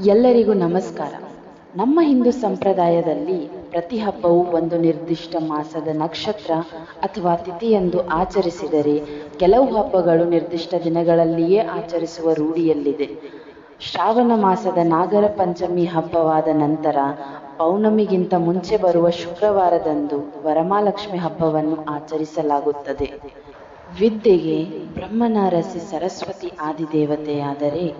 ಎಲ್ಲರಿಗೂ ನಮಸ್ಕಾರ. ನಮ್ಮ ಹಿಂದೂ ಸಂಪ್ರದಾಯದಲ್ಲಿ ಪ್ರತಿ ಹಬ್ಬವು ಒಂದು ನಿರ್ದಿಷ್ಟ ಮಾಸದ ನಕ್ಷತ್ರ ಅಥವಾ ತಿಥಿಯೆಂದು ಆಚರಿಸಿದರೆ ಕೆಲವು ಹಬ್ಬಗಳು ನಿರ್ದಿಷ್ಟ ದಿನಗಳಲ್ಲಿಯೇ ಆಚರಿಸುವ ರೂಢಿಯಲ್ಲಿದೆ. ಶ್ರಾವಣ ಮಾಸದ ನಾಗರ ಪಂಚಮಿ ಹಬ್ಬವಾದ ನಂತರ ಪೌರ್ಣಮಿಗಿಂತ ಮುಂಚೆ ಬರುವ ಶುಕ್ರವಾರದಂದು ವರಮಾಲಕ್ಷ್ಮಿ ಹಬ್ಬವನ್ನು ಆಚರಿಸಲಾಗುತ್ತದೆ. ವಿದ್ಯೆಗೆ ಬ್ರಹ್ಮನಾರಸಿ ಸರಸ್ವತಿ ಆದಿದೇವತೆಯಾದರೆ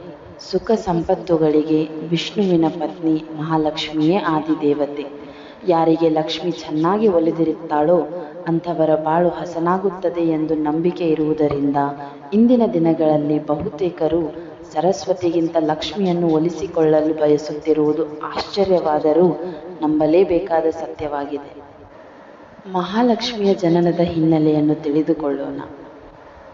ಸುಖ ಸಂಪತ್ತುಗಳಿಗೆ ವಿಷ್ಣುವಿನ ಪತ್ನಿ ಮಹಾಲಕ್ಷ್ಮಿಯೇ ಆದಿದೇವತೆ ಯಾರಿಗೆ ಲಕ್ಷ್ಮಿ ಚೆನ್ನಾಗಿ ಒಲಿದಿರುತ್ತಾಳೋ ಅಂಥವರ ಬಾಳು ಹಸನಾಗುತ್ತದೆ ಎಂದು ನಂಬಿಕೆ ಇರುವುದರಿಂದ ಇಂದಿನ ದಿನಗಳಲ್ಲಿ ಬಹುತೇಕರು ಸರಸ್ವತಿಗಿಂತ ಲಕ್ಷ್ಮಿಯನ್ನು ಒಲಿಸಿಕೊಳ್ಳಲು ಬಯಸುತ್ತಿರುವುದು ಆಶ್ಚರ್ಯವಾದರೂ ನಂಬಲೇಬೇಕಾದ ಸತ್ಯವಾಗಿದೆ. ಮಹಾಲಕ್ಷ್ಮಿಯ ಜನನದ ಹಿನ್ನೆಲೆಯನ್ನು ತಿಳಿದುಕೊಳ್ಳೋಣ.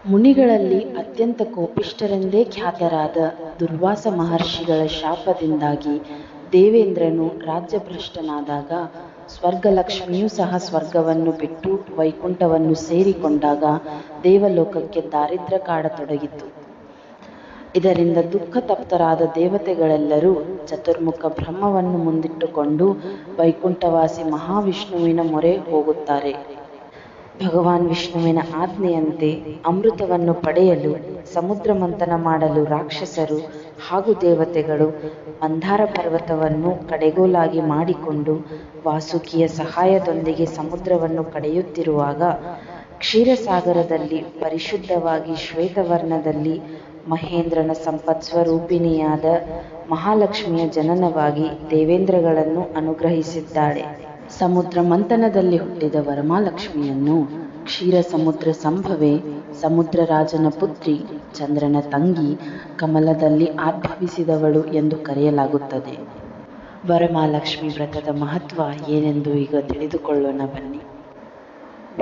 ಮುನಿಗಳಲ್ಲಿ ಅತ್ಯಂತ ಕೋಪಿಷ್ಠರೆಂದೇ ಖ್ಯಾತರಾದ ದುರ್ವಾಸ ಮಹರ್ಷಿಗಳ ಶಾಪದಿಂದಾಗಿ ದೇವೇಂದ್ರನು ರಾಜ್ಯಭ್ರಷ್ಟನಾದಾಗ ಸ್ವರ್ಗಲಕ್ಷ್ಮಿಯೂ ಸಹ ಸ್ವರ್ಗವನ್ನು ಬಿಟ್ಟು ವೈಕುಂಠವನ್ನು ಸೇರಿಕೊಂಡಾಗ ದೇವಲೋಕಕ್ಕೆ ದಾರಿದ್ರ ಕಾಡತೊಡಗಿತು ಇದರಿಂದ ದುಃಖ ತಪ್ತರಾದ ದೇವತೆಗಳೆಲ್ಲರೂ ಚತುರ್ಮುಖ ಬ್ರಹ್ಮವನ್ನು ಮುಂದಿಟ್ಟುಕೊಂಡು ವೈಕುಂಠವಾಸಿ ಮಹಾವಿಷ್ಣುವಿನ ಮೊರೆ ಹೋಗುತ್ತಾರೆ. ಭಗವಾನ್ ವಿಷ್ಣುವಿನ ಆಜ್ಞೆಯಂತೆ ಅಮೃತವನ್ನು ಪಡೆಯಲು ಸಮುದ್ರ ಮಂಥನ ಮಾಡಲು ರಾಕ್ಷಸರು ಹಾಗೂ ದೇವತೆಗಳು ಮಂದಾರ ಪರ್ವತವನ್ನು ಕಡೆಗೋಲಾಗಿ ಮಾಡಿಕೊಂಡು ವಾಸುಕಿಯ ಸಹಾಯದೊಂದಿಗೆ ಸಮುದ್ರವನ್ನು ಕಡೆಯುತ್ತಿರುವಾಗ ಕ್ಷೀರಸಾಗರದಲ್ಲಿ ಪರಿಶುದ್ಧವಾಗಿ ಶ್ವೇತವರ್ಣದಲ್ಲಿ ಮಹೇಂದ್ರನ ಸಂಪತ್ ಸ್ವರೂಪಿಣಿಯಾದ ಮಹಾಲಕ್ಷ್ಮಿಯ ಜನನವಾಗಿ ದೇವೇಂದ್ರಗಳನ್ನು ಅನುಗ್ರಹಿಸಿದ್ದಾಳೆ. ಸಮುದ್ರ ಮಂಥನದಲ್ಲಿ ಹುಟ್ಟಿದ ವರಮಾಲಕ್ಷ್ಮಿಯನ್ನು ಕ್ಷೀರ ಸಮುದ್ರ ಸಂಭವೆ ಸಮುದ್ರ ರಾಜನ ಪುತ್ರಿ ಚಂದ್ರನ ತಂಗಿ ಕಮಲದಲ್ಲಿ ಆರ್ಭವಿಸಿದವಳು ಎಂದು ಕರೆಯಲಾಗುತ್ತದೆ. ವರಮಾಲಕ್ಷ್ಮಿ ವ್ರತದ ಮಹತ್ವ ಏನೆಂದು ಈಗ ತಿಳಿದುಕೊಳ್ಳೋಣ ಬನ್ನಿ.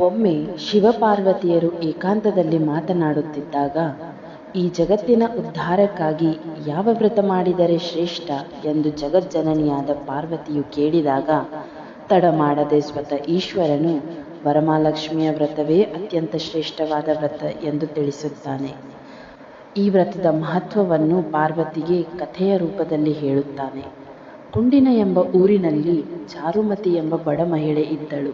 ಒಮ್ಮೆ ಶಿವಪಾರ್ವತಿಯರು ಏಕಾಂತದಲ್ಲಿ ಮಾತನಾಡುತ್ತಿದ್ದಾಗ, ಈ ಜಗತ್ತಿನ ಉದ್ಧಾರಕ್ಕಾಗಿ ಯಾವ ವ್ರತ ಮಾಡಿದರೆ ಶ್ರೇಷ್ಠ ಎಂದು ಜಗಜ್ಜನನಿಯಾದ ಪಾರ್ವತಿಯು ಕೇಳಿದಾಗ ತಡ ಮಾಡದೆ ಸ್ವತಃ ಈಶ್ವರನು ವರಮಹಾಲಕ್ಷ್ಮಿಯ ವ್ರತವೇ ಅತ್ಯಂತ ಶ್ರೇಷ್ಠವಾದ ವ್ರತ ಎಂದು ತಿಳಿಸುತ್ತಾನೆ. ಈ ವ್ರತದ ಮಹತ್ವವನ್ನು ಪಾರ್ವತಿಗೆ ಕಥೆಯ ರೂಪದಲ್ಲಿ ಹೇಳುತ್ತಾನೆ. ಕುಂಡಿನ ಎಂಬ ಊರಿನಲ್ಲಿ ಚಾರುಮತಿ ಎಂಬ ಬಡ ಮಹಿಳೆ ಇದ್ದಳು.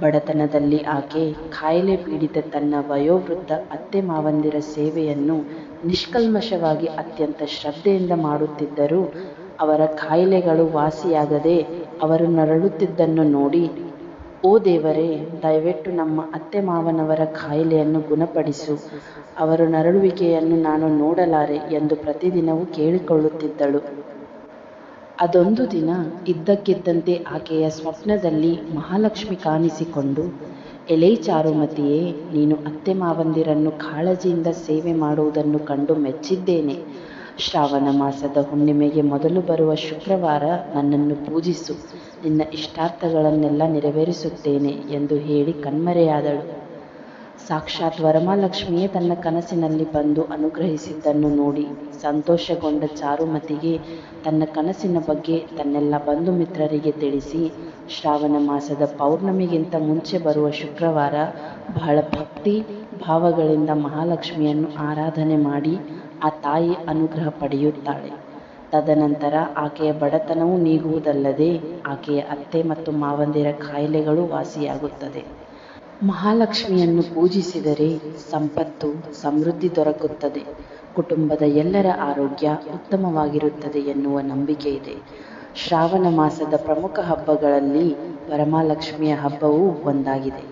ಬಡತನದಲ್ಲಿ ಆಕೆ ಕಾಯಿಲೆ ಪೀಡಿತ ತನ್ನ ವಯೋವೃದ್ಧ ಅತ್ತೆ ಮಾವಂದಿರ ಸೇವೆಯನ್ನು ನಿಷ್ಕಲ್ಮಶವಾಗಿ ಅತ್ಯಂತ ಶ್ರದ್ಧೆಯಿಂದ ಮಾಡುತ್ತಿದ್ದರೂ ಅವರ ಕಾಯಿಲೆಗಳು ವಾಸಿಯಾಗದೆ ಅವರು ನರಳುತ್ತಿದ್ದನ್ನು ನೋಡಿ, ಓ ದೇವರೇ, ದಯವಿಟ್ಟು ನಮ್ಮ ಅತ್ತೆ ಮಾವನವರ ಕಾಯಿಲೆಯನ್ನು ಗುಣಪಡಿಸು. ಅವರ ನರಳುವಿಕೆಯನ್ನು ನಾನು ನೋಡಲಾರೆ ಎಂದು ಪ್ರತಿದಿನವೂ ಕೇಳಿಕೊಳ್ಳುತ್ತಿದ್ದಳು. ಅದೊಂದು ದಿನ ಇದ್ದಕ್ಕಿದ್ದಂತೆ ಆಕೆಯ ಸ್ವಪ್ನದಲ್ಲಿ ಮಹಾಲಕ್ಷ್ಮಿ ಕಾಣಿಸಿಕೊಂಡು ಎಲೈ ಚಾರುಮತಿಯೇ ನೀನು ಅತ್ತೆ ಮಾವಂದಿರನ್ನು ಕಾಳಜಿಯಿಂದ ಸೇವೆ ಮಾಡುವುದನ್ನು ಕಂಡು ಮೆಚ್ಚಿದ್ದೇನೆ. ಶ್ರಾವಣ ಮಾಸದ ಹುಣ್ಣಿಮೆಗೆ ಮೊದಲು ಬರುವ ಶುಕ್ರವಾರ ನನ್ನನ್ನು ಪೂಜಿಸು. ನಿನ್ನ ಇಷ್ಟಾರ್ಥಗಳನ್ನೆಲ್ಲ ನೆರವೇರಿಸುತ್ತೇನೆ ಎಂದು ಹೇಳಿ ಕಣ್ಮರೆಯಾದಳು. ಸಾಕ್ಷಾತ್ ವರಮಾಲಕ್ಷ್ಮಿಯೇ ತನ್ನ ಕನಸಿನಲ್ಲಿ ಬಂದು ಅನುಗ್ರಹಿಸಿದ್ದನ್ನು ನೋಡಿ ಸಂತೋಷಗೊಂಡ ಚಾರುಮತಿಗೆ ತನ್ನ ಕನಸಿನ ಬಗ್ಗೆ ತನ್ನೆಲ್ಲ ಬಂಧು ಮಿತ್ರರಿಗೆ ತಿಳಿಸಿ, ಶ್ರಾವಣ ಮಾಸದ ಪೌರ್ಣಮಿಗಿಂತ ಮುಂಚೆ ಬರುವ ಶುಕ್ರವಾರ ಬಹಳ ಭಕ್ತಿ ಭಾವಗಳಿಂದ ಮಹಾಲಕ್ಷ್ಮಿಯನ್ನು ಆರಾಧನೆ ಮಾಡಿ ಆ ತಾಯಿ ಅನುಗ್ರಹ ಪಡೆಯುತ್ತಾಳೆ. ತದನಂತರ ಆಕೆಯ ಬಡತನವು ನೀಗುವುದಲ್ಲದೆ ಆಕೆಯ ಅತ್ತೆ ಮತ್ತು ಮಾವಂದಿರ ಕಾಯಿಲೆಗಳು ವಾಸಿಯಾಗುತ್ತದೆ. ಮಹಾಲಕ್ಷ್ಮಿಯನ್ನು ಪೂಜಿಸಿದರೆ ಸಂಪತ್ತು, ಸಮೃದ್ಧಿ ದೊರಕುತ್ತದೆ. ಕುಟುಂಬದ ಎಲ್ಲರ ಆರೋಗ್ಯ ಉತ್ತಮವಾಗಿರುತ್ತದೆ ಎನ್ನುವ ನಂಬಿಕೆ ಇದೆ. ಶ್ರಾವಣ ಮಾಸದ ಪ್ರಮುಖ ಹಬ್ಬಗಳಲ್ಲಿ ವರಮಹಾಲಕ್ಷ್ಮಿಯ ಹಬ್ಬವೂ ಒಂದಾಗಿದೆ.